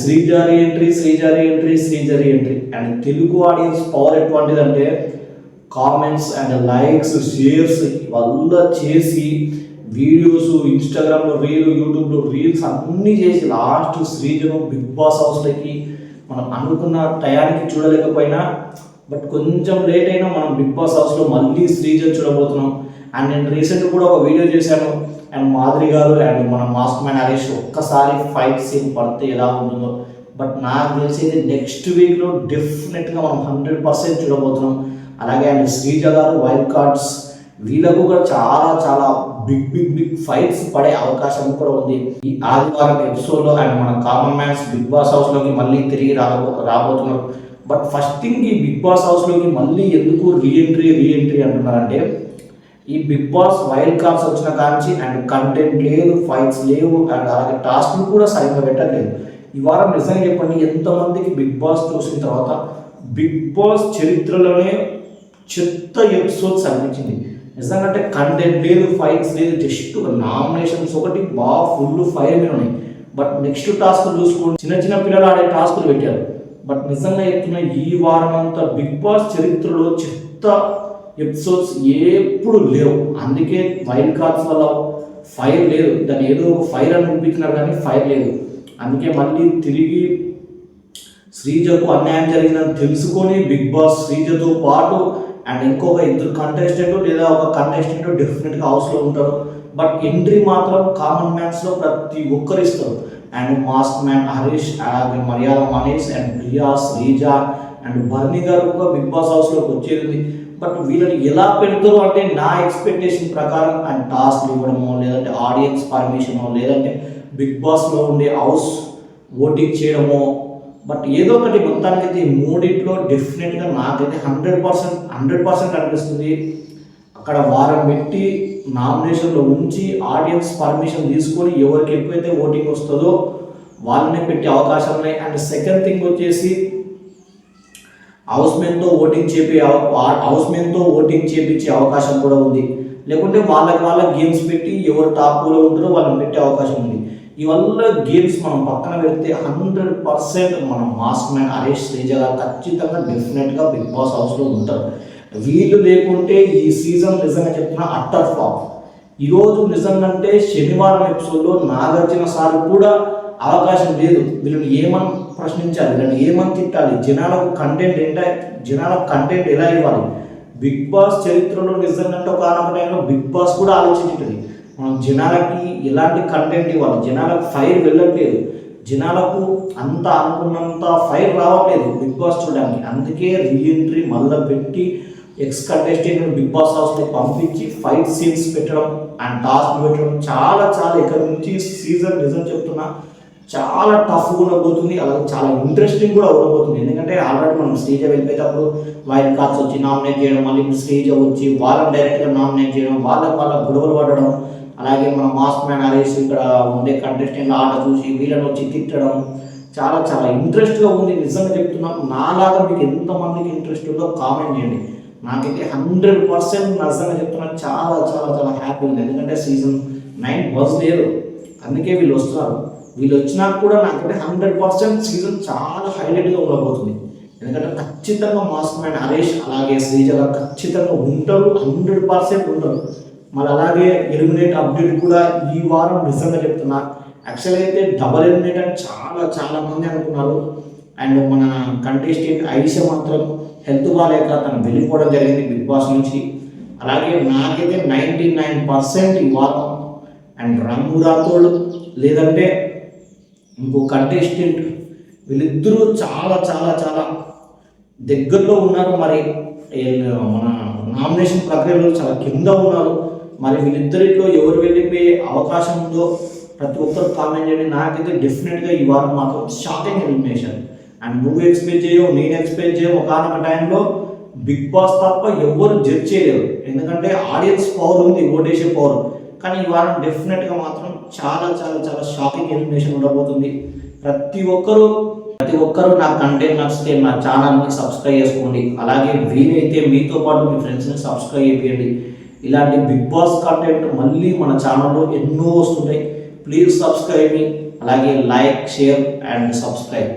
శ్రీజారి entry శ్రీజారి entry శ్రీజారి entry and Telugu audience power ఎటువంటిదంటే comments and likes shares వల్ల చేసి videos ఇన్స్టాగ్రామ్లో రీల్ యూట్యూబ్లో రీల్స్ అన్నీ చేసి లాస్ట్ శ్రీజను బిగ్ బాస్ హౌస్లోకి మనం అనుకున్న టయానికి చూడలేకపోయినా బట్ కొంచెం లేట్ అయినా మనం బిగ్ బాస్ హౌస్లో మళ్ళీ శ్రీజన్ చూడబోతున్నాం. అండ్ నేను రీసెంట్గా కూడా ఒక వీడియో చేశాను. అండ్ మాధురి గారు అండ్ మన మాస్క్ మ్యాన్ హరీష్ ఒక్కసారి ఫైట్ సీన్ పడితే ఎలా ఉంటుందో. బట్ నాకు తెలిసేది నెక్స్ట్ వీక్లో డెఫినెట్గా మనం హండ్రెడ్ పర్సెంట్ చూడబోతున్నాం. అలాగే అండ్ శ్రీజ గారు వైల్డ్ కార్డ్స్ వీళ్ళకు కూడా చాలా చాలా బిగ్ బిగ్ బిగ్ ఫైట్స్ పడే అవకాశం కూడా ఉంది. ఈ ఆదివారం ఎపిసోడ్లో అండ్ మన కామన్ మ్యాన్స్ బిగ్ బాస్ హౌస్లోకి మళ్ళీ తిరిగి రాబో రాబోతున్నారు. బట్ ఫస్ట్ థింగ్ ఈ బిగ్ బాస్ హౌస్లోకి మళ్ళీ ఎందుకు రీఎంట్రీ రీఎంట్రీ అంటున్నారంటే ఈ బిగ్ బాస్ వైల్డ్ కార్డ్స్ వచ్చిన కాంచి అండ్ కంటెంట్ లేదు ఫైట్స్ లేవు అండ్ అలాగే టాస్క్లు కూడా సరిగ్గా పెట్టట్లేదు. ఈ వారం నిజంగా చెప్పండి ఎంతమందికి బిగ్ బాస్ చూసిన తర్వాత బిగ్ బాస్ చరిత్రలోనే చెత్త ఎపిసోడ్స్ అనిపించింది. నిజంగా అంటే కంటెంట్ లేదు ఫైట్స్ లేదు జస్ట్ నామినేషన్స్ ఒకటి బాగా ఫుల్ ఫైర్ మీద ఉన్నాయి. బట్ నెక్స్ట్ టాస్క్ చూసుకోండి. చిన్న చిన్న పిల్లలు ఆడే టాస్కులు పెట్టారు. బట్ నిజంగా చెప్తున్నా ఈ వారం అంతా బిగ్ బాస్ చరిత్రలో చెత్త ఎపిసోడ్స్ ఎప్పుడు లేవు. అందుకే వైల్డ్ కార్డ్స్ వల్ల ఫైర్ లేదు. దాన్ని ఏదో ఒక ఫైర్ అని అనిపించినారు కానీ ఫైర్ లేదు. అందుకే మళ్ళీ తిరిగి శ్రీజకు అన్యాయం జరిగిందని తెలుసుకొని బిగ్ బాస్ శ్రీజతో పాటు అండ్ ఇంకొక ఇద్దరు కంటెస్టెంట్ లేదా ఒక కంటెస్టెంట్ డెఫినెట్గా హౌస్లో ఉంటారు. బట్ ఎంట్రీ మాత్రం కామన్ మ్యాన్స్లో ప్రతి ఒక్కరు ఇస్తారు. అండ్ మాస్క్ మ్యాన్ హరీష్ అలాగే మర్యాద మనీష్ అండ్ ప్రియా శ్రీజ అండ్ బర్నీ గారు కూడా బిగ్ బాస్ హౌస్లోకి వచ్చేది. బట్ వీళ్ళని ఎలా పెడతారు అంటే నా ఎక్స్పెక్టేషన్ ప్రకారం అండ్ టాస్క్ ఇవ్వడమో లేదంటే ఆడియన్స్ పర్మిషనో లేదంటే బిగ్ బాస్లో ఉండే హౌస్ ఓటింగ్ చేయడమో బట్ ఏదో ఒకటి మొత్తానికైతే ఈ మూడింట్లో డెఫినెట్గా నాకైతే హండ్రెడ్ పర్సెంట్ హండ్రెడ్ పర్సెంట్ అనిపిస్తుంది. అక్కడ వారం పెట్టి నామినేషన్లో ఉంచి ఆడియన్స్ పర్మిషన్ తీసుకొని ఎవరికి ఎక్కువైతే ఓటింగ్ వస్తుందో వాళ్ళనే పెట్టే అవకాశం ఉన్నాయి. అండ్ సెకండ్ థింగ్ వచ్చేసి హౌస్ మెన్తో ఓటింగ్ చేపి హౌస్ మెన్తో ఓటింగ్ చేపించే అవకాశం కూడా ఉంది. లేకుంటే వాళ్ళకి వాళ్ళ గేమ్స్ పెట్టి ఎవరు టాప్లో ఉంటారో వాళ్ళని పెట్టే అవకాశం ఉంది. ఇవల్ల గేమ్స్ మనం పక్కన పెడితే హండ్రెడ్ పర్సెంట్ మనం మాస్క్ మ్యాన్ హరీష్ శ్రీజ గారు ఖచ్చితంగా డెఫినెట్గా బిగ్ బాస్ హౌస్లో ఉంటారు. వీళ్ళు లేకుంటే ఈ సీజన్ నిజంగా చెప్పిన అట్టర్ ఫ్లాప్ ఈరోజు నిజంగా అంటే శనివారం ఎపిసోడ్లో నాగార్జున సార్ కూడా అవకాశం లేదు. వీళ్ళని ఏమని ప్రశ్నించాలి? వీళ్ళని ఏమని తిట్టాలి? జనాలకు కంటెంట్ ఏంట? జనాలకు కంటెంట్ ఎలా ఇవ్వాలి? బిగ్ బాస్ చరిత్రలో నిజంగా కారణం టైంలో బిగ్ బాస్ కూడా ఆలోచించుంటుంది మనం జనాలకి ఎలాంటి కంటెంట్ ఇవ్వాలి? జనాలకు ఫైర్ వెళ్ళట్లేదు. జనాలకు అంత అనుకున్నంత ఫైర్ రావట్లేదు బిగ్ బాస్ చూడడానికి. అందుకే రీఎంట్రీ మళ్ళీ పెట్టి ఎక్స్ కంటెస్టెంట్ బిగ్ బాస్ హౌస్లో పంపించి ఫైట్ సీన్స్ పెట్టడం అండ్ టాస్క్ పెట్టడం చాలా చాలా ఇక్కడ నుంచి సీజన్ నిజం చెప్తున్నా. చాలా టఫ్గా ఉండబోతుంది. అలాగే చాలా ఇంట్రెస్టింగ్ కూడా ఉండబోతుంది. ఎందుకంటే ఆల్రెడీ మనం స్టేజ్ వెళ్ళిపోయేటప్పుడు వైల్డ్ కార్డ్స్ వచ్చి నామినేట్ చేయడం మళ్ళీ ఇప్పుడు స్టేజ్ వచ్చి వాళ్ళని డైరెక్ట్గా నామినేట్ చేయడం వాళ్ళకి వాళ్ళ గొడవలు పడడం అలాగే మన మాస్క్ మ్యాన్ అనేసి ఇక్కడ ఉండే కంటెస్టెంట్ ఆట చూసి వీళ్ళని వచ్చి తిట్టడం చాలా చాలా ఇంట్రెస్ట్గా ఉంది. నిజంగా చెప్తున్నా నాలాగా మీకు ఎంతమందికి ఇంట్రెస్ట్ ఉందో కామెంట్ చేయండి. నాకైతే హండ్రెడ్ పర్సెంట్ నిజంగా చెప్తున్నా చాలా చాలా చాలా హ్యాపీ ఉంది. ఎందుకంటే సీజన్ నైన్ బజ్ లేదు అందుకే వీళ్ళు వస్తున్నారు. వీళ్ళు వచ్చినా కూడా నాకైతే హండ్రెడ్ పర్సెంట్ సీజన్ చాలా హైలైట్గా ఉండబోతుంది. ఎందుకంటే ఖచ్చితంగా మాస్క్ మ్యాన్ హరీష్ అలాగే శ్రీజ ఖచ్చితంగా ఉంటారు హండ్రెడ్ పర్సెంట్ ఉంటారు. మళ్ళీ అలాగే ఎలిమినేట్ అప్డేట్ కూడా ఈ వారం నిజంగా చెప్తున్నా. యాక్చువల్ అయితే డబల్ ఎలిమినేట్ అని చాలా చాలా మంది అనుకున్నారు. అండ్ మన కంటెస్టెంట్ ఐష మాత్రం హెల్త్ బాగాలేక తను వెళ్ళిపోవడం జరిగింది బిగ్ బాస్ నుంచి. అలాగే నాకైతే నైంటీ నైన్ పర్సెంట్ ఈ వారం. అండ్ రంగు రాతోడు లేదంటే ఇంకో కంటెస్టెంట్ వీళ్ళిద్దరూ చాలా చాలా చాలా దగ్గరలో ఉన్నారు. మరి మన నామినేషన్ ప్రక్రియలో చాలా కింద ఉన్నారు. మరి వీళ్ళిద్దరిలో ఎవరు వెళ్ళిపోయే అవకాశం ఉందో ప్రతి ఒక్కరు కామెంట్ చేయండి. నాకైతే డెఫినెట్గా ఈ వారం మాత్రం షాకింగ్ ఎలిమినేషన్ అండ్ నువ్వు ఎక్స్పెక్ట్ చేయవు నేను ఎక్స్పెక్ట్ చేయవు. ఒకనొక టైంలో బిగ్ బాస్ తప్ప ఎవరు జడ్జ్ చేయలేరు. ఎందుకంటే ఆడియన్స్ పవర్ ఉంది ఓటేసే పవర్ కానీ ఈ వారం డెఫినెట్గా మాత్రం చాలా చాలా చాలా షాకింగ్ ఇన్ఫర్మేషన్ ఉండబోతుంది. ప్రతి ఒక్కరూ ప్రతి ఒక్కరూ నా కంటెంట్ నచ్చితే నా ఛానల్ని సబ్స్క్రైబ్ చేసుకోండి. అలాగే వీలైతే మీతో పాటు మీ ఫ్రెండ్స్ని సబ్స్క్రైబ్ చేయండి. ఇలాంటి బిగ్ బాస్ కంటెంట్ మళ్ళీ మన ఛానల్లో ఎన్నో వస్తుంటాయి. ప్లీజ్ సబ్స్క్రైబ్ మీ అలాగే లైక్ షేర్ అండ్ సబ్స్క్రైబ్